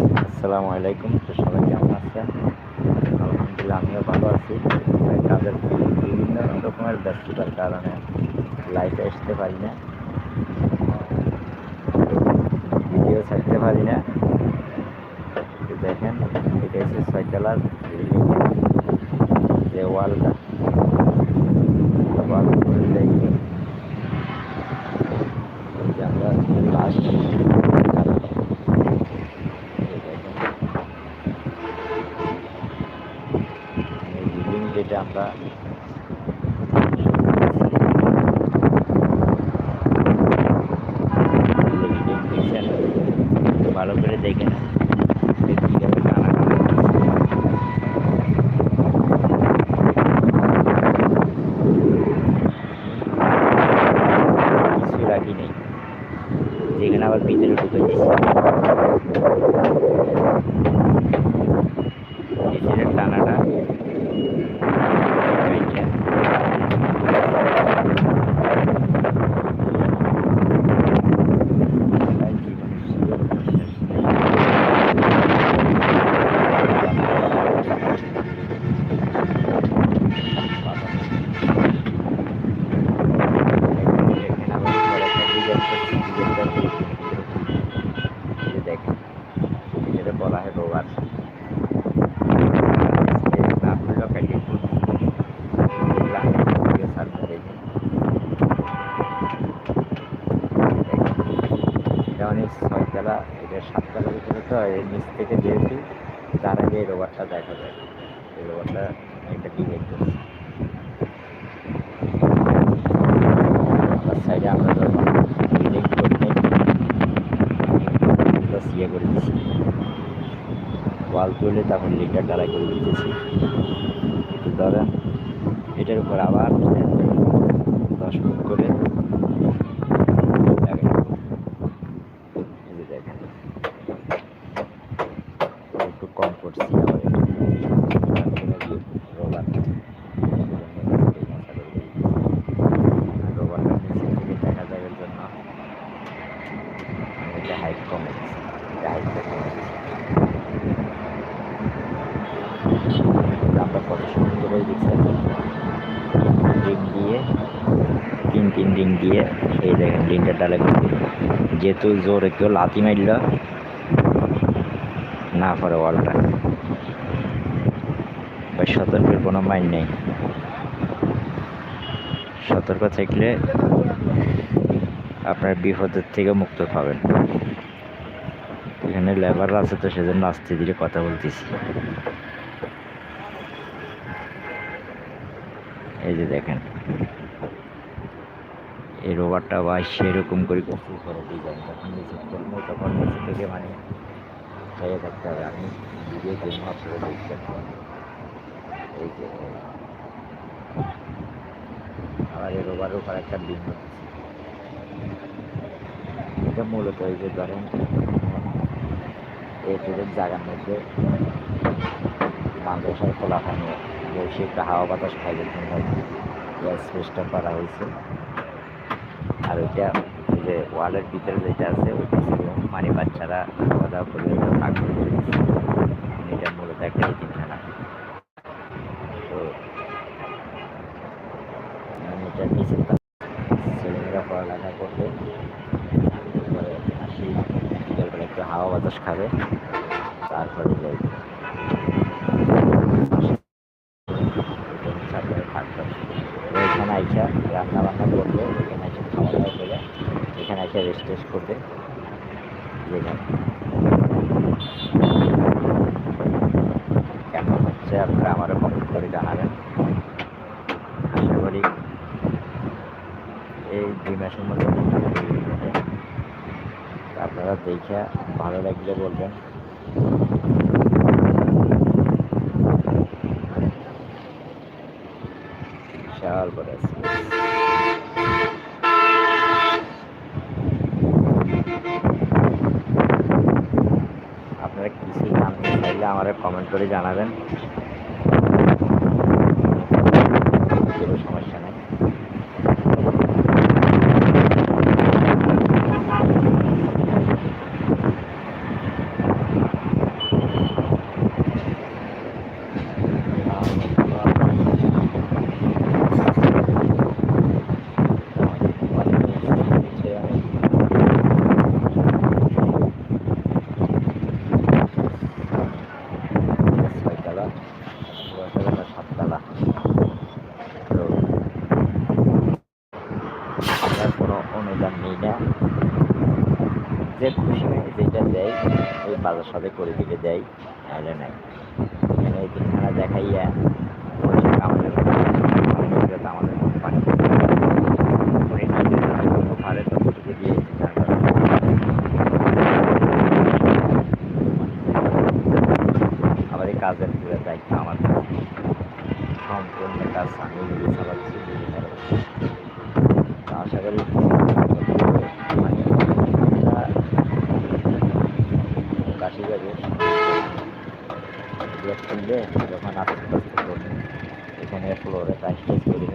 আসসালামু আলাইকুম, তো সবাই কেমন আছেন? আলহামদুলিল্লাহ, আমিও ভালো আছি। কাজের বিভিন্ন রকমের ব্যস্ততার কারণে লাইফে আসতে পারি না। ভিডিও ছাড়তে পারি না। দেখেন এটা হচ্ছে ছয়তলার বিল্ডিং যে ওয়ালটা ওয়াল করে দেখি যে আমরা লাশ বিল্ডিং যেটা আমরা বিল্ডিং দেখছেন ভালো করে দেখে না কীভাবে টানা টানা কিছু রাখি নেই যেখানে আবার ভিতরে ঢুকে দিয়েছি নিচের টানাটা এইটা। তাই জীবন শেষ নেই। এখানে আবার বড় একটা ডিজাইন করছি, ডিজাইনটা দেখুন। এই যে দেখেন, এটাকে বলা হয় রোবার নামগুলো কেটে এটা অনেক ছয়তলা এটা সাততলার ভিতরে তো এর নিচ থেকে যেহেতু, তার আগে এই রোবারটা দেখা যায়। এই রোবারটা একটা করছি সাইডে আমরা যখন বিল্ডিং করি নাই ইয়ে করে দিচ্ছি। ওয়াল তুলে তখন লিটার ঢালাই করে দিতেছি। ধরেন এটার উপর আবার দশ ফুট করে লাগাই দেবো। এই যে দেখেন একটু কম করছি আবার একটু তারপরে দিয়ে রোলার রোবারটা নিচে থেকে দেখা যায় এর জন্য আমি এটা হাইট কমে এটা আমরা কত সুন্দর করে দিচ্ছি রিং দিয়ে তিন তিন রিং দিয়ে এই দেখেন রিংটা ডালে যেহেতু জোরে কেউ লাথি মারল না পারে ওয়ালটা বা সতর্কের কোনো মাইন্ড নেই সতর্ক থাকলে আপনার বিপদের থেকে মুক্ত পাবেন। এখানে লেবার আছে তো সেজন্য আস্তে ধীরে কথা বলতেছি। এই যে দেখেন। এই রোবারটা বা সেরকম করে কপি করে ডিজাইন যখন করব তখন নিচে থেকে মানে খেয়ে থাকতে হবে। আমি ভিডিও জন্য আপনারা এই আবার এই রোবারও উপর একটা বিম এটা মূলত এই যে ধরেন, এই টুরের জায়গার মধ্যে বাংলাদেশের খোলাখানি বসে একটা হাওয়া বাতাস এই স্পেসটা করা হয়েছে। আর ওইটা যে ওয়ালের ভিতরে যেটা আছে, ওইটা মানে বাচ্চারা খাওয়া দাওয়া এটা মূলত একটা এতিমখানা তো এটা নিচে ছেলেমেয়েরা পড়ালেখা করবে তারপরে আসি বিকেলবেলা একটু হাওয়া বাতাস খাবে। তারপরে এখানে আইসা রান্না বান্না করবে, এখানে এসে খাওয়া দাওয়া করে, এখানে এসে রেস্ট টেস্ট করবে। কেমন হচ্ছে আপনারা আমারও কমেন্ট করে জানাবেন আশা করি এই দুই মাসের মধ্যে আপনারা দেখে ভালো লাগলে বলবেন বিশাল বড়। আপনারা কিছু জানতে চাইলে আমার কমেন্ট করে জানাবেন সাথে করে দিলে দেয় নাহলে নাই এখানে এই তিনখানা দেখাইয়া পয়সা কামানোর এটা তো আমাদের কোম্পানি করে না দিলে তো কোনো ভাড়ে তো কিছু দিয়ে আবার এই কাজের পুরো দায়িত্ব আমার কাছে। সম্পূর্ণ কাজ আমি নিজে চালাচ্ছি নিজে চালাচ্ছি তো আশা করি মানে কাশি যাবে খুললে যখন আস্তে এখানে ফ্লোরে কাজ করি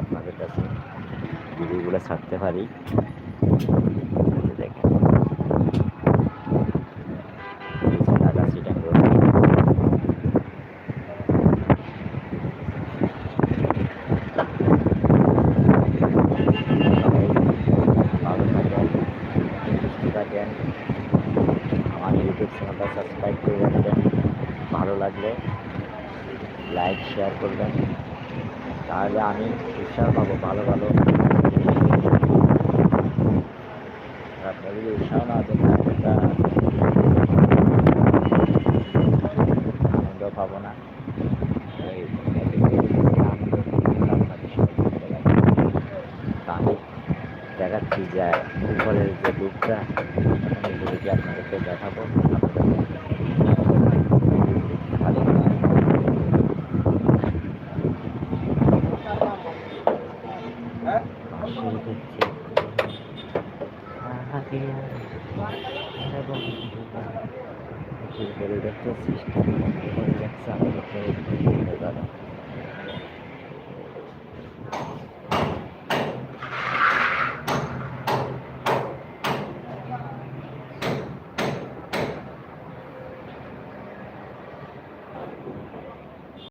আপনাদের কাছে ভিডিওগুলো ছাড়তে পারি এই যে দেখেন এই যে ঢাকা সিটাং রোড সবাই ভালো থাকেন সুস্থ থাকেন আমার ইউটিউব চ্যানেলটা সাবস্ক্রাইব করে রাখবেন ভালো লাগলে লাইক শেয়ার করবেন। তাহলে আমি উৎসাহ পাবো, ভালো ভালো। আর যদি উৎসাহ না দেন আনন্দ পাবো না। আমি দেখাচ্ছি যে উপরের যে রূপটা আমি আপনাদেরকে দেখাবো। ভালো পাশে দেখছি আগে করে যাচ্ছে আমাদের